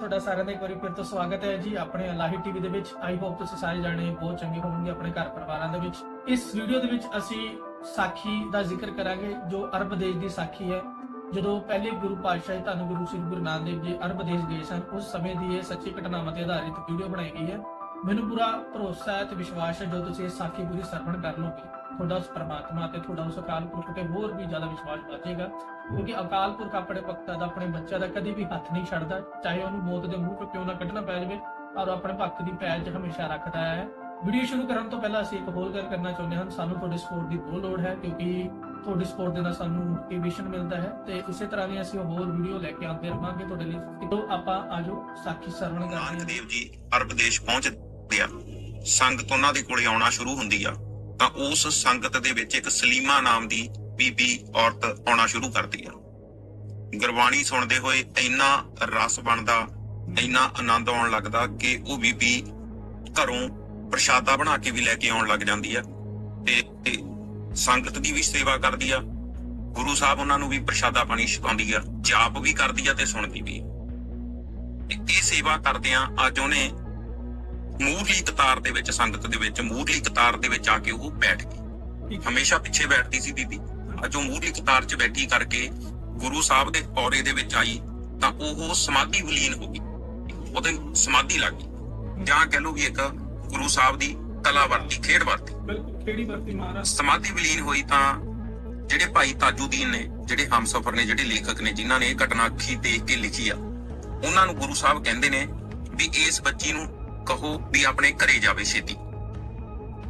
ਤੁਹਾਡਾ ਸਾਰਿਆਂ ਦਾ ਇੱਕ ਵਾਰੀ ਫਿਰ ਤੋਂ ਸਵਾਗਤ ਹੈ ਜੀ ਆਪਣੇ ਅਲਾਹੀ ਟੀਵੀ ਦੇ ਵਿੱਚ। ਆਈ ਹੋਪ ਤੁਸੀਂ ਸਾਰੇ ਜਾਣੇ ਬਹੁਤ ਚੰਗੇ ਹੋਵੋਗੇ ਆਪਣੇ ਘਰ ਪਰਿਵਾਰਾਂ ਦੇ ਵਿੱਚ। ਇਸ ਵੀਡੀਓ ਦੇ ਵਿੱਚ ਅਸੀਂ ਸਾਖੀ ਦਾ ਜ਼ਿਕਰ ਕਰਾਂਗੇ, ਜੋ ਅਰਬ ਦੇਸ਼ ਦੀ ਸਾਖੀ ਹੈ। ਜਦੋਂ ਪਹਿਲੇ ਗੁਰੂ ਪਾਤਸ਼ਾਹ ਧੰਨ ਗੁਰੂ ਸ੍ਰੀ ਗੁਰੂ ਨਾਨਕ ਦੇਵ ਜੀ ਅਰਬ ਦੇਸ਼ ਗਏ ਸਨ, ਉਸ ਸਮੇਂ ਦੀ ਇਹ ਸੱਚੀ ਘਟਨਾਵਾਂ ਤੇ ਆਧਾਰਿਤ ਵੀਡੀਓ ਬਣਾਈ ਗਈ ਹੈ। ਮੈਨੂੰ ਪੂਰਾ ਭਰੋਸਾ ਹੈ ਤੇ ਵਿਸ਼ਵਾਸ ਹੈ ਜੋ ਤੁਸੀਂ ਇਹ ਸਾਖੀ ਪੂਰੀ ਸਰਵਣ ਕਰ ਲਓਗੇ ਤੁਹਾਡਾ ਉਸ ਪਰਮਾਤਮਾ ਤੇ ਤੁਹਾਡਾ ਉਸ ਅਕਾਲ ਪੁਰਖ ਤੇ ਹੋਰ ਵੀ ਜ਼ਿਆਦਾ ਵਿਸ਼ਵਾਸ ਵਧੇਗਾ। ਕਿਉਂਕਿ ਅਕਾਲ ਪੁਰਖ ਆਪਣੇ ਭਗਤਾਂ ਦਾ, ਆਪਣੇ ਬੱਚਿਆਂ ਦਾ ਕਦੀ ਵੀ ਹੱਥ ਨਹੀਂ ਛੱਡਦਾ। ਚਾਹੇ ਉਹਨੂੰ ਮੌਤ ਦੇ ਮੂੰਹ ਤੋਂ ਕਿਉਂ ਨਾ ਕੱਢਣਾ ਪੈ ਜਾਵੇ, ਪਰ ਆਪਣੇ ਭਗਤ ਦੀ ਪੈਜ ਹਮੇਸ਼ਾ ਰੱਖਦਾ ਹੈ। ਵੀਡੀਓ ਸ਼ੁਰੂ ਕਰਨ ਤੋਂ ਪਹਿਲਾਂ ਅਸੀਂ ਇੱਕ ਹੋਰ ਗੱਲ ਕਰਨਾ ਚਾਹੁੰਦੇ ਹਾਂ। ਸਾਨੂੰ ਤੁਹਾਡੀ ਸਪੋਰਟ ਦੀ ਬਹੁਤ ਲੋੜ ਹੈ, ਕਿਉਂਕਿ ਤੁਹਾਡੀ ਸਪੋਰਟ ਦੇ ਨਾਲ ਸਾਨੂੰ ਮੋਟੀਵੇਸ਼ਨ ਮਿਲਦਾ ਹੈ। ਤੇ ਇਸੇ ਤਰ੍ਹਾਂ ਦੀ ਅਸੀਂ ਹੋਰ ਵੀਡੀਓ ਲੈ ਕੇ ਆਉਂਦੇ ਰਹਾਂਗੇ ਤੁਹਾਡੇ ਲਈ। ਤੋਂ ਆਪਾਂ ਆਜੋ, ਸਾਖੀ ਸਰਵਣ ਕਰਦੇ ਹਾਂ। ਦੇਵ ਜੀ ਅਰਬ ਦੇਸ਼ ਪਹੁੰਚਦੇ ਆ। ਸੰਗਤ ਉਹਨਾਂ ਦੇ ਕੋਲੇ ਆਉਣਾ ਸ਼ੁਰੂ ਹੁੰਦੀ ਆ। ਤਾਂ ਉਸ ਸੰਗਤ ਦੇ ਵਿੱਚ ਇੱਕ ਸਲੀਮਾ ਨਾਮ ਦੀ ਬੀਬੀ ਔਰਤ ਆਉਣਾ ਸ਼ੁਰੂ ਕਰਦੀ ਆ। ਗੁਰਬਾਣੀ ਸੁਣਦੇ ਹੋਏ ਇੰਨਾ ਰਸ ਬਣਦਾ, ਇੰਨਾ ਆਨੰਦ ਆਉਣ ਲੱਗਦਾ ਕਿ ਉਹ ਬੀਬੀ ਘਰੋਂ ਪ੍ਰਸ਼ਾਦਾ ਬਣਾ ਕੇ ਵੀ ਲੈ ਕੇ ਆਉਣ ਲੱਗ ਜਾਂਦੀ ਆ ਤੇ ਸੰਗਤ ਦੀ ਵੀ ਸੇਵਾ ਕਰਦੀ ਆ। ਗੁਰੂ ਸਾਹਿਬ ਉਹਨਾਂ ਨੂੰ ਵੀ ਪ੍ਰਸ਼ਾਦਾ ਪਾਣੀ ਛਕਾਉਂਦੀ ਆ, ਜਾਪ ਵੀ ਕਰਦੀ ਆ ਤੇ ਸੁਣਦੀ ਵੀ ਇਹ ਸੇਵਾ ਕਰਦਿਆਂ ਅੱਜ ਉਹਨੇ ਮੂਰਲੀ ਕਤਾਰ ਦੇ ਵਿੱਚ ਸੰਗਤ ਦੇ ਵਿੱਚ ਮੂਰਲੀ ਕਤਾਰ ਦੇ ਵਿੱਚ ਆ ਕੇ ਉਹ ਬੈਠ ਗਈ। ਹਮੇਸ਼ਾ ਪਿੱਛੇ ਬੈਠਦੀ ਸੀ ਬੀਬੀ। ਅੱਜ ਉਹ ਮੂਰਲੀ ਕਤਾਰ 'ਚ ਬੈਠੀ ਕਰਕੇ ਗੁਰੂ ਸਾਹਿਬ ਦੇ ਔਰੇ ਦੇ ਵਿੱਚ ਆਈ ਤਾਂ ਉਹ ਸਮਾਧੀ ਵਿਲੀਨ ਹੋ ਗਈ। ਉਹਦੇ ਸਮਾਧੀ ਲੱਗ ਗਈ। ਜਾਂ ਕਹਿ ਲਓ ਵੀ ਇੱਕ ਗੁਰੂ ਸਾਹਿਬ ਦੀ ਕਲਾ ਵਰਤੀ ਖੇਡ ਵਰਤੀ। ਬਿਲਕੁਲ ਕਿਹੜੀ ਵਰਤੀ ਮਹਾਰਾਜ। ਸਮਾਧੀ ਵਿਲੀਨ ਹੋਈ ਤਾਂ ਜਿਹੜੇ ਭਾਈ ਤਾਜੂਦੀਨ ਨੇ ਜਿਹੜੇ ਹਮਸਫਰ ਨੇ ਜਿਹੜੇ ਲੇਖਕ ਨੇ ਜਿਨ੍ਹਾਂ ਨੇ ਇਹ ਘਟਨਾ ਅੱਖੀ ਦੇਖ ਕੇ ਲਿਖੀ ਆ ਉਹਨਾਂ ਨੂੰ ਗੁਰੂ ਸਾਹਿਬ ਕਹਿੰਦੇ ਨੇ ਵੀ ਇਸ ਬੱਚੀ ਨੂੰ ਕਹੋ ਵੀ ਆਪਣੇ ਘਰੇ ਜਾਵੇ ਛੇਤੀ।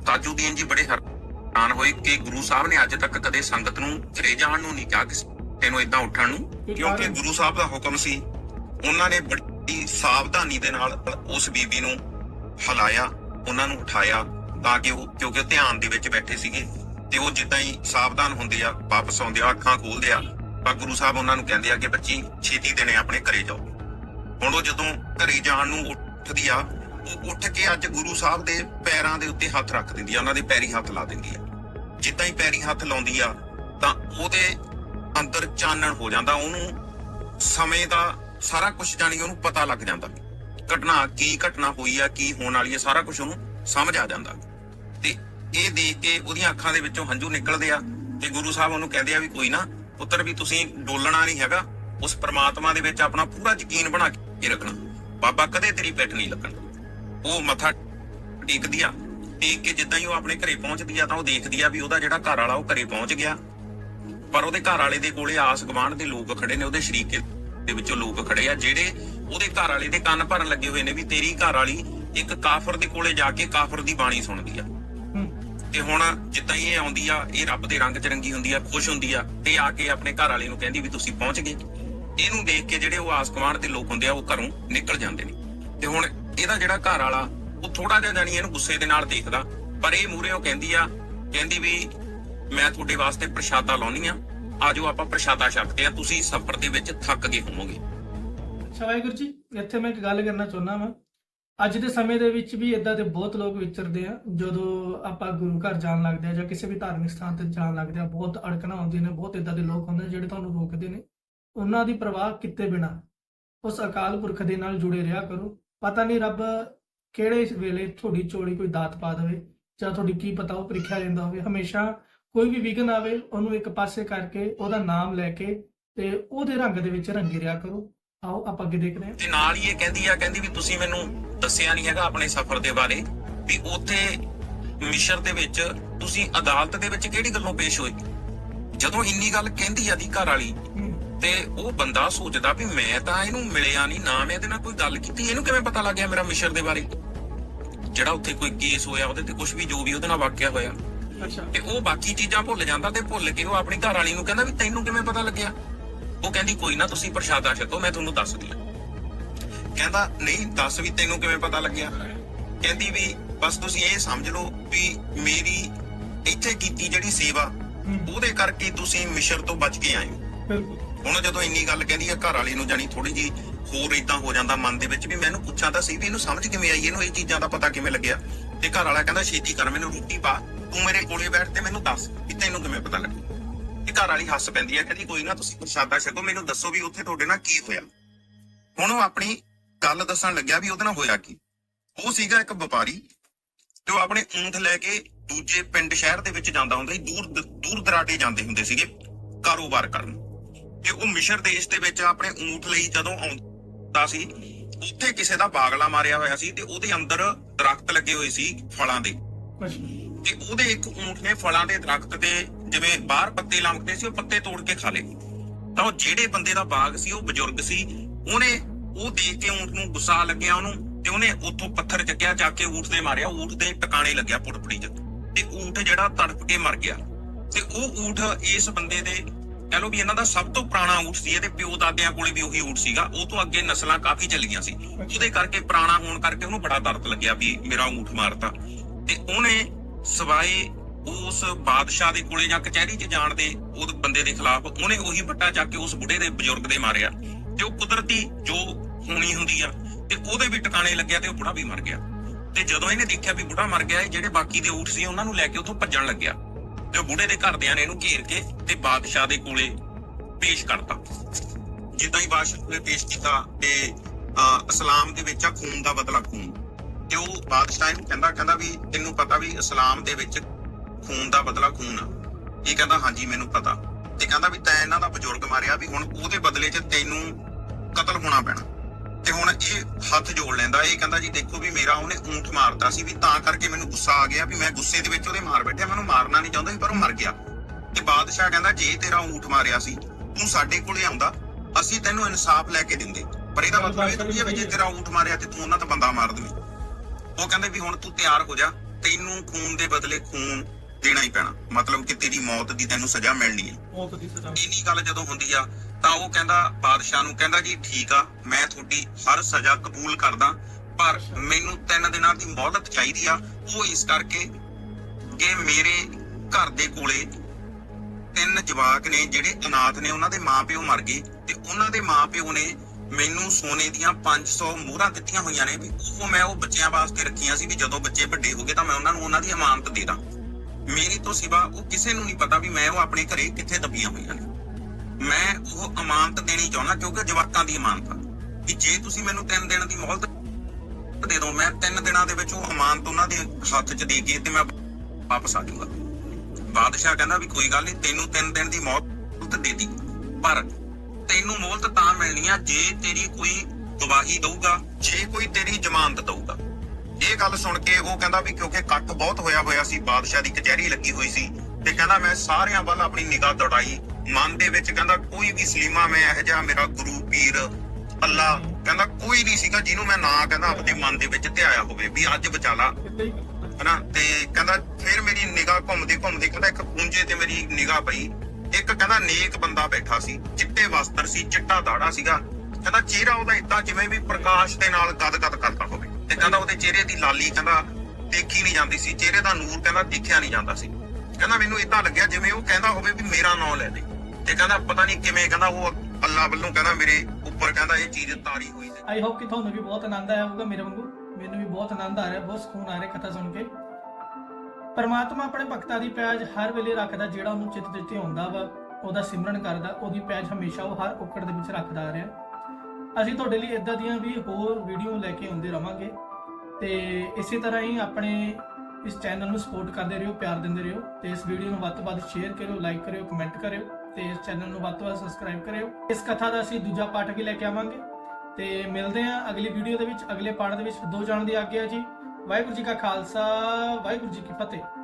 ਤਾਜੂਦੀਨ ਜੀ ਬੜੇ ਹੈਰਾਨ ਹੋਏ ਕਿ ਗੁਰੂ ਸਾਹਿਬ ਨੇ ਅੱਜ ਤੱਕ ਕਦੇ ਸੰਗਤ ਨੂੰ ਘਰੇ ਜਾਣ ਨੂੰ ਨਹੀਂ ਕਿਹਾ ਕਿਸੇ ਨੂੰ ਇਦਾਂ ਉੱਠਣ ਨੂੰ? ਕਿਉਂਕਿ ਗੁਰੂ ਸਾਹਿਬ ਦਾ ਹੁਕਮ ਸੀ ਉਹਨਾਂ ਨੇ ਬੜੀ ਸਾਵਧਾਨੀ ਦੇ ਨਾਲ ਉਸ ਬੀਬੀ ਨੂੰ ਹਿਲਾਇਆ ਉਹਨਾਂ ਨੂੰ ਉਠਾਇਆ ਤਾਂ ਕਿ ਉਹ ਕਿਉਂਕਿ ਉਹ ਧਿਆਨ ਦੇ ਵਿੱਚ ਬੈਠੇ ਸੀਗੇ ਤੇ ਉਹ ਜਿੱਦਾਂ ਹੀ ਸਾਵਧਾਨ ਹੁੰਦੇ ਆ ਵਾਪਸ ਆਉਂਦੇ ਆ ਅੱਖਾਂ ਖੋਲਦੇ ਆ ਤਾਂ ਗੁਰੂ ਸਾਹਿਬ ਉਹਨਾਂ ਨੂੰ ਕਹਿੰਦੇ ਆ ਕਿ ਬੱਚੀ ਛੇਤੀ ਦੇਣੇ ਆਪਣੇ ਘਰੇ ਜਾਓ। ਹੁਣ ਉਹ ਜਦੋਂ ਘਰੇ ਜਾਣ ਨੂੰ ਉੱਠਦੀ ਆ ਉਹ ਉੱਠ ਕੇ ਅੱਜ ਗੁਰੂ ਸਾਹਿਬ ਦੇ ਪੈਰਾਂ ਦੇ ਉੱਤੇ ਹੱਥ ਰੱਖ ਦਿੰਦੀ ਆ, ਉਹਨਾਂ ਦੇ ਪੈਰੀ ਹੱਥ ਲਾ ਦਿੰਦੀ ਆ। ਜਿੱਦਾਂ ਹੀ ਪੈਰੀ ਹੱਥ ਲਾਉਂਦੀ ਆ, ਤਾਂ ਉਹਦੇ ਅੰਦਰ ਚਾਨਣ ਹੋ ਜਾਂਦਾ, ਉਹਨੂੰ ਸਮੇਂ ਦਾ ਸਾਰਾ ਕੁਝ ਜਾਣੀ ਉਹਨੂੰ ਪਤਾ ਲੱਗ ਜਾਂਦਾ ਘਟਨਾ ਕੀ ਘਟਨਾ ਹੋਈ ਆ, ਕੀ ਹੋਣ ਵਾਲੀ ਆ, ਸਾਰਾ ਕੁਝ ਉਹਨੂੰ ਸਮਝ ਆ ਜਾਂਦਾ। ਤੇ ਇਹ ਦੇਖ ਕੇ ਉਹਦੀਆਂ ਅੱਖਾਂ ਦੇ ਵਿੱਚੋਂ ਹੰਝੂ ਨਿਕਲਦੇ ਆ ਤੇ ਗੁਰੂ ਸਾਹਿਬ ਉਹਨੂੰ ਕਹਿੰਦੇ ਆ ਵੀ ਕੋਈ ਨਾ, ਪੁੱਤਰ ਵੀ ਤੁਸੀਂ ਡੋਲਣਾ ਨਹੀਂ ਹੈਗਾ, ਉਸ ਪ੍ਰਮਾਤਮਾ ਦੇ ਵਿੱਚ ਆਪਣਾ ਪੂਰਾ ਯਕੀਨ ਬਣਾ ਕੇ ਰੱਖਣਾ। ਬਾਬਾ ਕਦੇ ਤੇਰੀ ਪਿੱਠ ਨਹੀਂ ਲੱਗਣ ਉਹ ਮੱਥਾ ਟੇਕਦੀ ਆ। ਟੇਕ ਕੇ ਜਿੱਦਾਂ ਹੀ ਉਹ ਆਪਣੇ ਘਰੇ ਪਹੁੰਚਦੀ ਆ ਤਾਂ ਉਹ ਦੇਖਦੀ ਆ ਵੀ ਉਹਦਾ ਜਿਹੜਾ ਘਰ ਵਾਲਾ ਉਹ ਘਰੇ ਪਹੁੰਚ ਗਿਆ। ਪਰ ਉਹਦੇ ਘਰ ਵਾਲੇ ਦੇ ਕੋਲੇ ਆਸ ਗਵਾਂਢ ਦੇ ਲੋਕ ਖੜੇ ਨੇ ਉਹਦੇ ਸ਼ਰੀਕੇ ਦੇ ਵਿੱਚੋਂ ਲੋਕ ਖੜੇ ਆ ਜਿਹੜੇ ਉਹਦੇ ਘਰ ਵਾਲੇ ਦੇ ਕੰਨ ਭਰਨ ਲੱਗੇ ਹੋਏ ਨੇ ਵੀ ਤੇਰੀ ਘਰ ਵਾਲੀ ਇੱਕ ਕਾਫਰ ਦੇ ਕੋਲੇ ਜਾ ਕੇ ਕਾਫਰ ਦੀ ਬਾਣੀ ਸੁਣਦੀ ਆ। ਤੇ ਹੁਣ ਜਿੱਦਾਂ ਹੀ ਇਹ ਆਉਂਦੀ ਆ ਇਹ ਰੱਬ ਦੇ ਰੰਗ ਚ ਰੰਗੀ ਹੁੰਦੀ ਆ ਖੁਸ਼ ਹੁੰਦੀ ਆ ਤੇ ਆ ਕੇ ਆਪਣੇ ਘਰ ਵਾਲੇ ਨੂੰ ਕਹਿੰਦੀ ਵੀ ਤੁਸੀਂ ਪਹੁੰਚ ਗਏ। ਇਹਨੂੰ ਦੇਖ ਕੇ ਜਿਹੜੇ ਉਹ ਆਸ ਗੁਆਂਢ ਦੇ ਲੋਕ ਹੁੰਦੇ ਆ ਉਹ ਘਰੋਂ ਨਿਕਲ ਜਾਂਦੇ ਨੇ। ਤੇ ਹੁਣ ਇਹਦਾ ਜਿਹੜਾ ਘਰ ਵਾਲਾ, ਉਹ ਥੋੜਾ ਜਿਹਾ ਜਾਨੀ ਇਹਨੂੰ ਗੁੱਸੇ ਦੇ ਨਾਲ ਦੇਖਦਾ। ਪਰ ਇਹ ਮੂਰੇ ਕਹਿੰਦੀ ਆ, ਕਹਿੰਦੀ ਵੀ ਮੈਂ ਤੁਹਾਡੇ ਵਾਸਤੇ ਪ੍ਰਸ਼ਾਦਾ ਲਾਉਣੀ ਆ। ਆਜੋ ਆਪਾਂ ਪ੍ਰਸ਼ਾਦਾ ਛਕਦੇ ਆ, ਤੁਸੀਂ ਸਫ਼ਰ ਦੇ ਵਿੱਚ ਥੱਕ ਗਏ ਹੋਵੋਗੇ। ਅੱਛਾ ਵਾਹਿਗੁਰੂ ਜੀ, ਇੱਥੇ ਮੈਂ ਇੱਕ ਗੱਲ ਕਰਨਾ ਚਾਹੁੰਦਾ ਵਾਂ। ਅੱਜ ਦੇ ਸਮੇਂ ਦੇ ਵਿੱਚ ਵੀ ਇਦਾਂ ਦੇ ਬਹੁਤ ਲੋਕ ਵਿਚਰਦੇ ਆ, ਜਦੋਂ ਆਪਾਂ ਗੁਰੂ ਘਰ ਜਾਣ ਲੱਗਦੇ ਆ ਜਾਂ ਕਿਸੇ ਵੀ ਧਾਰਮਿਕ ਸਥਾਨ ਤੇ ਜਾਣ ਲੱਗਦੇ ਆ, ਬਹੁਤ ਅੜਕਣਾ ਹੁੰਦੀਆਂ ਨੇ, ਬਹੁਤ ਇਦਾਂ ਦੇ ਲੋਕ ਹੁੰਦੇ ਨੇ ਜਿਹੜੇ ਤੁਹਾਨੂੰ ਰੋਕਦੇ ਨੇ। ਉਹਨਾਂ ਦੀ ਪ੍ਰਵਾਹ ਕਿਤੇ ਬਿਨਾ, ਉਸ ਅਕਾਲ ਪੁਰਖ ਦੇ ਨਾਲ ਜੁੜੇ ਰਿਹਾ ਕਰੋ। ਪਤਾ ਨਹੀਂ ਰੱਬ ਕਿਹੜੇ ਵੇਲੇ ਤੁਹਾਡੀ ਚੋੜੀ ਕੋਈ ਦਾਤ ਪਾ ਦੇਵੇ ਜਾਂ ਤੁਹਾਡੀ ਕੀ ਪਤਾ ਉਹ ਪ੍ਰੀਖਿਆ ਲੈਂਦਾ ਹੋਵੇ। ਹਮੇਸ਼ਾ ਕੋਈ ਵੀ ਵਿਘਨ ਆਵੇ ਉਹਨੂੰ ਇੱਕ ਪਾਸੇ ਕਰਕੇ ਉਹਦਾ ਨਾਮ ਲੈ ਕੇ ਤੇ ਉਹਦੇ ਰੰਗ ਦੇ ਵਿੱਚ ਰੰਗੇ ਰਿਹਾ ਕਰੋ। ਆਓ ਆਪਾਂ ਅੱਗੇ ਦੇਖਦੇ ਹਾਂ। ਤੇ ਨਾਲ ਹੀ ਇਹ ਕਹਿੰਦੀ ਆ ਕਹਿੰਦੀ ਵੀ ਤੁਸੀਂ ਮੈਨੂੰ ਦੱਸਿਆ ਨਹੀਂ ਹੈਗਾ ਆਪਣੇ ਸਫ਼ਰ ਦੇ ਬਾਰੇ ਵੀ ਉੱਥੇ ਮਿਸ਼ਰ ਦੇ ਵਿੱਚ ਤੁਸੀਂ ਅਦਾਲਤ ਦੇ ਵਿੱਚ ਕਿਹੜੀ ਗੱਲੋਂ ਪੇਸ਼ ਹੋਏ? ਜਦੋਂ ਇੰਨੀ ਗੱਲ ਕਹਿੰਦੀ ਆ ਦੀ ਘਰ ਵਾਲੀ ਤੇ ਉਹ ਬੰਦਾ ਸੋਚਦਾ ਵੀ ਮੈਂ ਤਾਂ ਇਹਨੂੰ ਮਿਲਿਆ ਨਹੀਂ ਨਾ ਮੈਂ ਇਹਦੇ ਨਾਲ ਕੋਈ ਗੱਲ ਕੀਤੀ ਇਹਨੂੰ ਕਿਵੇਂ ਪਤਾ ਲੱਗ ਗਿਆ ਮੇਰਾ ਮਿਸ਼ਰ ਦੇ ਬਾਰੇ? ਜਿਹੜਾ ਉੱਥੇ ਕੋਈ ਕੇਸ ਹੋਇਆ ਉਹਦੇ ਤੇ ਕੁਝ ਵੀ ਜੋ ਵੀ ਉਹਦੇ ਨਾਲ ਵਾਕਿਆ ਹੋਇਆ। ਅੱਛਾ। ਤੇ ਉਹ ਬਾਕੀ ਚੀਜ਼ਾਂ ਭੁੱਲ ਜਾਂਦਾ ਤੇ ਭੁੱਲ ਕੇ ਉਹ ਆਪਣੀ ਘਰ ਵਾਲੀ ਨੂੰ ਕਹਿੰਦਾ ਵੀ ਤੈਨੂੰ ਕਿਵੇਂ ਪਤਾ ਲੱਗਿਆ? ਉਹ ਕਹਿੰਦੀ ਕੋਈ ਨਾ ਤੁਸੀਂ ਪ੍ਰਸ਼ਾਦਾ ਛਕੋ ਮੈਂ ਤੁਹਾਨੂੰ ਦੱਸਦੀ ਹਾਂ ਕਹਿੰਦਾ ਨਹੀਂ ਦੱਸ ਵੀ ਤੈਨੂੰ ਕਿਵੇਂ ਪਤਾ ਲੱਗਿਆ? ਕਹਿੰਦੀ ਵੀ ਬਸ ਤੁਸੀਂ ਇਹ ਸਮਝ ਲਓ ਵੀ ਮੇਰੀ ਇੱਥੇ ਕੀਤੀ ਜਿਹੜੀ ਸੇਵਾ ਉਹਦੇ ਕਰਕੇ ਤੁਸੀਂ ਮਿਸ਼ਰ ਤੋਂ ਬਚ ਕੇ ਆਏ ਹੋ। ਬਿਲਕੁਲ। ਹੁਣ ਜਦੋਂ ਇੰਨੀ ਗੱਲ ਕਹਿੰਦੀ ਆ, ਘਰ ਵਾਲੀ ਨੂੰ ਜਾਨੀ ਥੋੜੀ ਜੀ ਹੋਰ ਇਦਾਂ ਹੋ ਜਾਂਦਾ ਮਨ ਦੇ ਵਿੱਚ ਵੀ ਮੈਨੂੰ ਪੁੱਛਾਂ ਤਾਂ ਸਹੀ ਵੀ ਇਹਨੂੰ ਸਮਝ ਕਿਵੇਂ ਆਈ? ਇਹਨੂੰ ਇਹ ਚੀਜ਼ਾਂ ਦਾ ਪਤਾ ਕਿਵੇਂ ਲੱਗਿਆ? ਤੇ ਘਰ ਵਾਲਾ ਕਹਿੰਦਾ, ਛੇਤੀ ਕਰ, ਮੈਨੂੰ ਰੋਟੀ ਪਾ, ਤੂੰ ਮੇਰੇ ਕੋਲੇ ਬੈਠ ਤੇ ਮੈਨੂੰ ਦੱਸ ਵੀ ਤੈਨੂੰ ਕਿਵੇਂ ਪਤਾ ਲੱਗਿਆ? ਤੇ ਘਰ ਵਾਲੀ ਹੱਸ ਪੈਂਦੀ ਆ, ਕਹਿੰਦੀ, ਕੋਈ ਨਾ, ਤੁਸੀਂ ਪ੍ਰਸ਼ਾਦਾ ਛਕੋ, ਮੈਨੂੰ ਦੱਸੋ ਵੀ ਉੱਥੇ ਤੁਹਾਡੇ ਨਾਲ ਕੀ ਹੋਇਆ? ਹੁਣ ਉਹ ਆਪਣੀ ਗੱਲ ਦੱਸਣ ਲੱਗਿਆ ਵੀ ਉਹਦੇ ਨਾਲ ਹੋਇਆ ਕੀ? ਉਹ ਸੀਗਾ ਇੱਕ ਵਪਾਰੀ, ਤੇ ਉਹ ਆਪਣੇ ਊਂਠ ਲੈ ਕੇ ਦੂਜੇ ਪਿੰਡ ਸ਼ਹਿਰ ਦੇ ਵਿੱਚ ਜਾਂਦਾ ਹੁੰਦਾ ਸੀ, ਦੂਰ ਦੂਰ ਦਰਾਡੇ ਜਾਂਦੇ ਹੁੰਦੇ ਸੀਗੇ ਕਾਰੋਬਾਰ ਕਰਨ। ਤੇ ਉਹ ਮਿਸ਼ਰ ਦੇਸ਼ ਦੇ ਵਿੱਚ ਆਪਣੇ ਊਂਠ ਲਈ ਜਦੋਂ ਆਉਂਦਾ ਸੀ ਉੱਥੇ ਕਿਸੇ ਦਾ ਬਾਗਲਾ ਮਾਰਿਆ ਹੋਇਆ ਸੀ ਤੇ ਉਹਦੇ ਅੰਦਰ ਦਰਖਤ ਲੱਗੇ ਹੋਏ ਸੀ ਫਲਾਂ ਦੇ। ਤੇ ਉਹਦੇ ਇੱਕ ਊਂਠ ਨੇ ਫਲਾਂ ਦੇ ਦਰਖਤ ਤੇ ਜਿਵੇਂ ਬਾਹਰ ਪੱਤੇ ਲਮਕਦੇ ਸੀ ਉਹ ਪੱਤੇ ਤੋੜ ਕੇ ਖਾ ਲਏ। ਤਾਂ ਉਹ ਜਿਹੜੇ ਬੰਦੇ ਦਾ ਬਾਗ ਸੀ ਉਹ ਬਜ਼ੁਰਗ ਸੀ। ਉਹਨੇ ਉਹ ਦੇਖ ਕੇ ਊਂਠ ਨੂੰ ਗੁੱਸਾ ਲੱਗਿਆ ਉਹਨੂੰ ਤੇ ਉਹਨੇ ਉੱਥੋਂ ਪੱਥਰ ਚੱਕਿਆ ਜਾ ਕੇ ਊਂਠ ਦੇ ਮਾਰਿਆ। ਊਂਠ ਦੇ ਟਿਕਾਣੇ ਲੱਗਿਆ ਪੁੜਪੜੀ ਚ। ਤੇ ਊਂਠ ਜਿਹੜਾ ਤੜਪ ਕੇ ਮਰ ਗਿਆ। ਤੇ ਉਹ ਊਂਠ ਇਸ ਬੰਦੇ ਦੇ ਕਹ ਲਓ ਵੀ ਇਹਨਾਂ ਦਾ ਸਭ ਤੋਂ ਪੁਰਾਣਾ ਊਠ ਸੀ, ਇਹਦੇ ਪਿਓ ਦਾਦਿਆਂ ਕੋਲੇ ਵੀ ਉਹੀ ਊਠ ਸੀਗਾ, ਉਹ ਤੋਂ ਅੱਗੇ ਨਸਲਾਂ ਕਾਫੀ ਚੱਲੀਆਂ ਸੀ। ਉਹਦੇ ਕਰਕੇ ਪੁਰਾਣਾ ਹੋਣ ਕਰਕੇ ਉਹਨੂੰ ਬੜਾ ਦਰਦ ਲੱਗਿਆ ਵੀ ਮੇਰਾ ਊਠ ਮਾਰਤਾ। ਤੇ ਉਹਨੇ ਸਵਾਏ ਉਸ ਬਾਦਸ਼ਾਹ ਦੇ ਕੋਲੇ ਜਾਂ ਕਚਹਿਰੀ 'ਚ ਜਾਣ ਦੇ ਉਹ ਬੰਦੇ ਦੇ ਖਿਲਾਫ ਉਹਨੇ ਉਹੀ ਬੱਟਾ ਚੱਕ ਕੇ ਉਸ ਬੁੱਢੇ ਦੇ ਬਜ਼ੁਰਗ ਦੇ ਮਾਰਿਆ। ਤੇ ਉਹ ਕੁਦਰਤੀ ਜੋ ਹੋਣੀ ਹੁੰਦੀ ਆ, ਤੇ ਉਹਦੇ ਵੀ ਟਿਕਾਣੇ ਲੱਗਿਆ ਤੇ ਉਹ ਬੁੜਾ ਵੀ ਮਰ ਗਿਆ। ਤੇ ਜਦੋਂ ਇਹਨੇ ਦੇਖਿਆ ਵੀ ਬੁੱਢਾ ਮਰ ਗਿਆ, ਇਹ ਜਿਹੜੇ ਬਾਕੀ ਦੇ ਊਠ ਸੀ, ਉਹਨਾਂ ਨੂੰ ਲੈ ਕੇ ਉੱਥੋਂ ਭੱਜਣ ਲੱਗਿਆ। ਤੇ ਉਹ ਬੁੜੇ ਦੇ ਘਰਦਿਆਂ ਨੇ ਇਹਨੂੰ ਘੇਰ ਕੇ ਤੇ ਬਾਦਸ਼ਾਹ ਦੇ ਕੋਲੇ ਪੇਸ਼ ਕਰਤਾ। ਜਿੱਦਾਂ ਹੀ ਬਾਦਸ਼ਾਹ ਨੇ ਪੇਸ਼ ਕੀਤਾ ਤੇ ਇਸਲਾਮ ਦੇ ਵਿੱਚ ਆ ਖੂਨ ਦਾ ਬਦਲਾ ਖੂਨ। ਤੇ ਉਹ ਬਾਦਸ਼ਾਹ ਨੂੰ ਕਹਿੰਦਾ ਕਹਿੰਦਾ ਵੀ ਤੈਨੂੰ ਪਤਾ ਵੀ ਇਸਲਾਮ ਦੇ ਵਿੱਚ ਖੂਨ ਦਾ ਬਦਲਾ ਖੂਨ ਆ। ਇਹ ਕਹਿੰਦਾ, ਹਾਂਜੀ, ਮੈਨੂੰ ਪਤਾ। ਤੇ ਕਹਿੰਦਾ ਵੀ ਤੈਂ ਇਹਨਾਂ ਦਾ ਬਜ਼ੁਰਗ ਮਾਰਿਆ ਵੀ ਹੁਣ ਉਹਦੇ ਬਦਲੇ 'ਚ ਤੈਨੂੰ ਕਤਲ ਹੋਣਾ ਪੈਣਾ। ਹੱਥ ਜੋੜ ਲੈਂਦਾ। ਇਹ ਕਹਿੰਦਾ ਜੀ, ਦੇਖੋ ਵੀ ਮੇਰਾ ਉਹਨੇ ਊਂਠ ਮਾਰਤਾ ਸੀ ਵੀ ਤਾਂ ਕਰਕੇ ਮੈਨੂੰ ਗੁੱਸਾ ਆ ਗਿਆ ਵੀ ਮੈਂ ਗੁੱਸੇ ਦੇ ਵਿੱਚ ਉਹਦੇ ਮਾਰ ਬੈਠਿਆ। ਮੈਨੂੰ ਮਾਰਨਾ ਨਹੀਂ ਚਾਹੁੰਦਾ ਸੀ, ਪਰ ਉਹ ਮਰ ਗਿਆ। ਤੇ ਬਾਦਸ਼ਾਹ ਕਹਿੰਦਾ, ਜੇ ਤੇਰਾ ਊਂਠ ਮਾਰਿਆ ਸੀ, ਤੂੰ ਸਾਡੇ ਕੋਲੇ ਆਉਂਦਾ, ਅਸੀਂ ਤੈਨੂੰ ਇਨਸਾਫ ਲੈ ਕੇ ਦਿੰਦੇ। ਪਰ ਇਹਦਾ ਮਤਲਬ ਇਹ ਥੋੜ੍ਹੀ ਹੈ ਵੀ ਜੇ ਤੇਰਾ ਊਂਠ ਮਾਰਿਆ ਤੇ ਤੂੰ ਉਹਨਾਂ ਦਾ ਬੰਦਾ ਮਾਰ ਦੇਵੇਂ। ਉਹ ਕਹਿੰਦੇ ਵੀ ਹੁਣ ਤੂੰ ਤਿਆਰ ਹੋ ਜਾ, ਤੈਨੂੰ ਖੂਨ ਦੇ ਬਦਲੇ ਖੂਨ ਦੇਣਾ ਹੀ ਪੈਣਾ। ਮਤਲਬ ਕਿ ਤੇਰੀ ਮੌਤ ਦੀ ਤੈਨੂੰ ਸਜ਼ਾ ਮਿਲਣੀ ਹੈ। ਮੌਤ ਦੀ ਸਜ਼ਾ ਇੰਨੀ ਗੱਲ ਜਦੋਂ ਹੁੰਦੀ ਆ ਤਾਂ ਉਹ ਕਹਿੰਦਾ ਬਾਦਸ਼ਾਹ ਨੂੰ ਕਹਿੰਦਾ ਜੀ ਠੀਕ ਆ ਮੈਂ ਤੁਹਾਡੀ ਹਰ ਸਜ਼ਾ ਕਬੂਲ ਕਰਦਾ ਪਰ ਮੈਨੂੰ ਤਿੰਨ ਦਿਨਾਂ ਦੀ ਮੌਲਤ ਚਾਹੀਦੀ ਆ। ਉਹ ਇਸ ਕਰਕੇ ਕਿ ਮੇਰੇ ਘਰ ਦੇ ਕੋਲੇ ਤਿੰਨ ਜਵਾਕ ਨੇ ਜਿਹੜੇ ਅਨਾਥ ਨੇ ਉਹਨਾਂ ਦੇ ਮਾਪਿਓ ਮਰ ਗਏ ਤੇ ਉਹਨਾਂ ਦੇ ਮਾਪਿਓ ਨੇ ਮੈਨੂੰ ਸੋਨੇ ਦੀਆਂ 500 ਮੋਹਰਾਂ ਦਿੱਤੀਆਂ ਹੋਈਆਂ ਨੇ ਵੀ ਉਹ ਮੈਂ ਉਹ ਬੱਚਿਆਂ ਵਾਸਤੇ ਰੱਖੀਆਂ ਸੀ ਵੀ ਜਦੋਂ ਬੱਚੇ ਵੱਡੇ ਹੋ ਗਏ ਤਾਂ ਮੈਂ ਉਹਨਾਂ ਨੂੰ ਉਹਨਾਂ ਦੀ ਅਮਾਨਤ ਦੇ ਦਾਂ। ਤੋਂ ਸਿਵਾ ਉਹ ਕਿਸੇ ਨੂੰ ਨਹੀਂ ਪਤਾ ਵੀ ਮੈਂ ਉਹ ਆਪਣੇ ਘਰੇ ਕਿੱਥੇ ਦੱਬੀਆਂ ਹੋਈਆਂ ਨੇ। ਮੈਂ ਉਹ ਅਮਾਨਤ ਦੇਣੀ ਚਾਹੁੰਦਾ ਕਿਉਂਕਿ ਜਵਾਕਾਂ ਦੀ ਅਮਾਨਤ ਆ। ਕਿ ਜੇ ਤੁਸੀਂ ਮੈਨੂੰ ਤਿੰਨ ਦਿਨ ਦੀ ਮੌਲਤ ਦੇ ਦਿਓ, ਮੈਂ ਤਿੰਨ ਦਿਨਾਂ ਦੇ ਵਿੱਚ ਉਹ ਅਮਾਨਤ ਉਹਨਾਂ ਦੇ ਹੱਥ 'ਚ ਦੇ ਕੇ ਤੇ ਮੈਂ ਵਾਪਸ ਆ ਜਾਊਂਗਾ। ਬਾਦਸ਼ਾਹ ਕਹਿੰਦਾ ਵੀ ਕੋਈ ਗੱਲ ਨਹੀਂ, ਤੈਨੂੰ ਤਿੰਨ ਦਿਨ ਦੀ ਮੌਤ ਦੇ ਦਿੱਤੀ ਪਰ ਤੈਨੂੰ ਮੌਲਤ ਤਾਂ ਮਿਲਣੀ ਆ ਜੇ ਤੇਰੀ ਕੋਈ ਗਵਾਹੀ ਦਊਗਾ, ਜੇ ਕੋਈ ਤੇਰੀ ਜ਼ਮਾਨਤ ਦਊਗਾ। ਇਹ ਗੱਲ ਸੁਣ ਕੇ ਉਹ ਕਹਿੰਦਾ ਵੀ ਕਿਉਂਕਿ ਇਕੱਠ ਬਹੁਤ ਹੋਇਆ ਹੋਇਆ ਸੀ, ਬਾਦਸ਼ਾਹ ਦੀ ਕਚਹਿਰੀ ਲੱਗੀ ਹੋਈ ਸੀ ਤੇ ਕਹਿੰਦਾ ਮੈਂ ਸਾਰਿਆਂ ਵੱਲ ਆਪਣੀ ਨਿਗਾਹ ਦੌੜਾਈ, ਮਨ ਦੇ ਵਿੱਚ ਕਹਿੰਦਾ ਕੋਈ ਵੀ ਸਲੀਮਾ ਮੈਂ ਇਹ ਜਿਹਾ ਮੇਰਾ ਗੁਰੂ ਪੀਰ ਅੱਲਾ ਕਹਿੰਦਾ ਕੋਈ ਨਹੀਂ ਸੀਗਾ ਜਿਹਨੂੰ ਮੈਂ ਨਾ ਕਹਿੰਦਾ ਆਪਣੇ ਮਨ ਦੇ ਵਿੱਚ ਧਿਆਇਆ ਹੋਵੇ ਵੀ ਅੱਜ ਬਚਾ ਹਨਾ? ਤੇ ਕਹਿੰਦਾ ਫਿਰ ਮੇਰੀ ਨਿਗਾਹ ਘੁੰਮਦੀ ਘੁੰਮਦੀ ਕਹਿੰਦਾ ਇੱਕ ਪੂੰਜੇ ਤੇ ਮੇਰੀ ਨਿਗਾਹ ਪਈ, ਇੱਕ ਕਹਿੰਦਾ ਨੇਕ ਬੰਦਾ ਬੈਠਾ ਸੀ, ਚਿੱਟੇ ਵਸਤਰ ਸੀ, ਚਿੱਟਾ ਦਾੜਾ ਸੀਗਾ। ਕਹਿੰਦਾ ਚਿਹਰਾ ਉਹਦਾ ਇਦਾਂ ਜਿਵੇਂ ਵੀ ਪ੍ਰਕਾਸ਼ ਦੇ ਨਾਲ ਗਦਗਦ ਕਰਦਾ ਹੋਵੇ। ਤੇ ਕਹਿੰਦਾ ਉਹਦੇ ਚਿਹਰੇ ਦੀ ਲਾਲੀ ਕਹਿੰਦਾ ਦੇਖੀ ਨਹੀਂ ਜਾਂਦੀ ਸੀ, ਚਿਹਰੇ ਦਾ ਨੂਰ ਕਹਿੰਦਾ ਦੇਖਿਆ ਨਹੀਂ ਜਾਂਦਾ ਸੀ। ਕਹਿੰਦਾ ਮੈਨੂੰ ਇਦਾਂ ਲੱਗਿਆ ਜਿਵੇਂ ਉਹ ਕਹਿੰਦਾ ਹੋਵੇ ਵੀ ਮੇਰਾ ਨਾਮ ਲੈ ਦੇ। ਤੇ ਕਹਿੰਦਾ ਪਤਾ ਨਹੀਂ ਕਿਵੇਂ ਕਹਿੰਦਾ ਉਹ ਅੱਲਾ ਵੱਲੋਂ ਕਹਿੰਦਾ ਮੇਰੇ ਉੱਪਰ ਕਹਿੰਦਾ ਇਹ ਚੀਜ਼ ਤਾਰੀ ਹੋਈ ਤੇ ਆਈ ਹੋਪ ਕਿ ਤੁਹਾਨੂੰ ਵੀ ਬਹੁਤ ਆਨੰਦ ਆਇਆ ਹੋਊਗਾ ਮੇਰੇ ਵਾਂਗੂ। ਮੈਨੂੰ ਵੀ ਬਹੁਤ ਆਨੰਦ ਆ ਰਿਹਾ, ਬਹੁਤ ਸਕੂਨ ਆ ਰਿਹਾ ਕਥਾ ਸੁਣ ਕੇ। ਪਰਮਾਤਮਾ ਆਪਣੇ ਭਗਤਾਂ ਦੀ ਪੈਜ ਹਰ ਵੇਲੇ ਰੱਖਦਾ, ਜਿਹੜਾ ਉਹਨੂੰ ਚਿੱਤ ਦਿੱਤੇ ਹੁੰਦਾ ਵਾ, ਉਹਦਾ ਸਿਮਰਨ ਕਰਦਾ, ਉਹਦੀ ਪੈਜ ਹਮੇਸ਼ਾ ਉਹ ਹਰ ਔਕੜ ਦੇ ਵਿੱਚ ਰੱਖਦਾ ਆ ਰਿਹਾ। ਅਸੀਂ ਤੁਹਾਡੇ ਲਈ ਇਦਾਂ ਦੀਆਂ ਵੀ ਹੋਰ ਵੀਡੀਓ ਲੈ ਕੇ ਆਉਂਦੇ ਰਵਾਂਗੇ। ਤੇ ਇਸੇ ਤਰ੍ਹਾਂ ਹੀ ਆਪਣੇ ਇਸ ਚੈਨਲ ਨੂੰ ਸਪੋਰਟ ਕਰਦੇ ਰਹੋ, ਪਿਆਰ ਦਿੰਦੇ ਰਹੋ ਤੇ ਇਸ ਵੀਡੀਓ ਨੂੰ ਵੱਧ ਤੋਂ ਵੱਧ ਸ਼ੇਅਰ ਕਰਿਓ ਲਾਈਕ ਕਰਿਓ ਕਮੈਂਟ ਕਰਿਓ ਤੇ ਇਸ ਚੈਨਲ ਨੂੰ ਵੱਧ ਤੋਂ ਵੱਧ ਸਬਸਕ੍ਰਾਈਬ ਕਰਿਓ। ਇਸ ਕਥਾ ਦਾ ਅਸੀਂ ਦੂਜਾ ਪਾਠ ਵੀ ਲੈ ਕੇ ਆਵਾਂਗੇ। ਤੇ ਮਿਲਦੇ ਹਾਂ ਅਗਲੀ ਵੀਡੀਓ ਦੇ ਵਿੱਚ, ਅਗਲੇ ਪਾਠ ਦੇ ਵਿੱਚ। ਦੋ ਜਾਣ ਦੀ ਆਗਿਆ ਜੀ। ਵਾਹਿਗੁਰੂ ਜੀ ਕਾ ਖਾਲਸਾ, ਵਾਹਿਗੁਰੂ ਜੀ ਕੀ ਫਤਿਹ।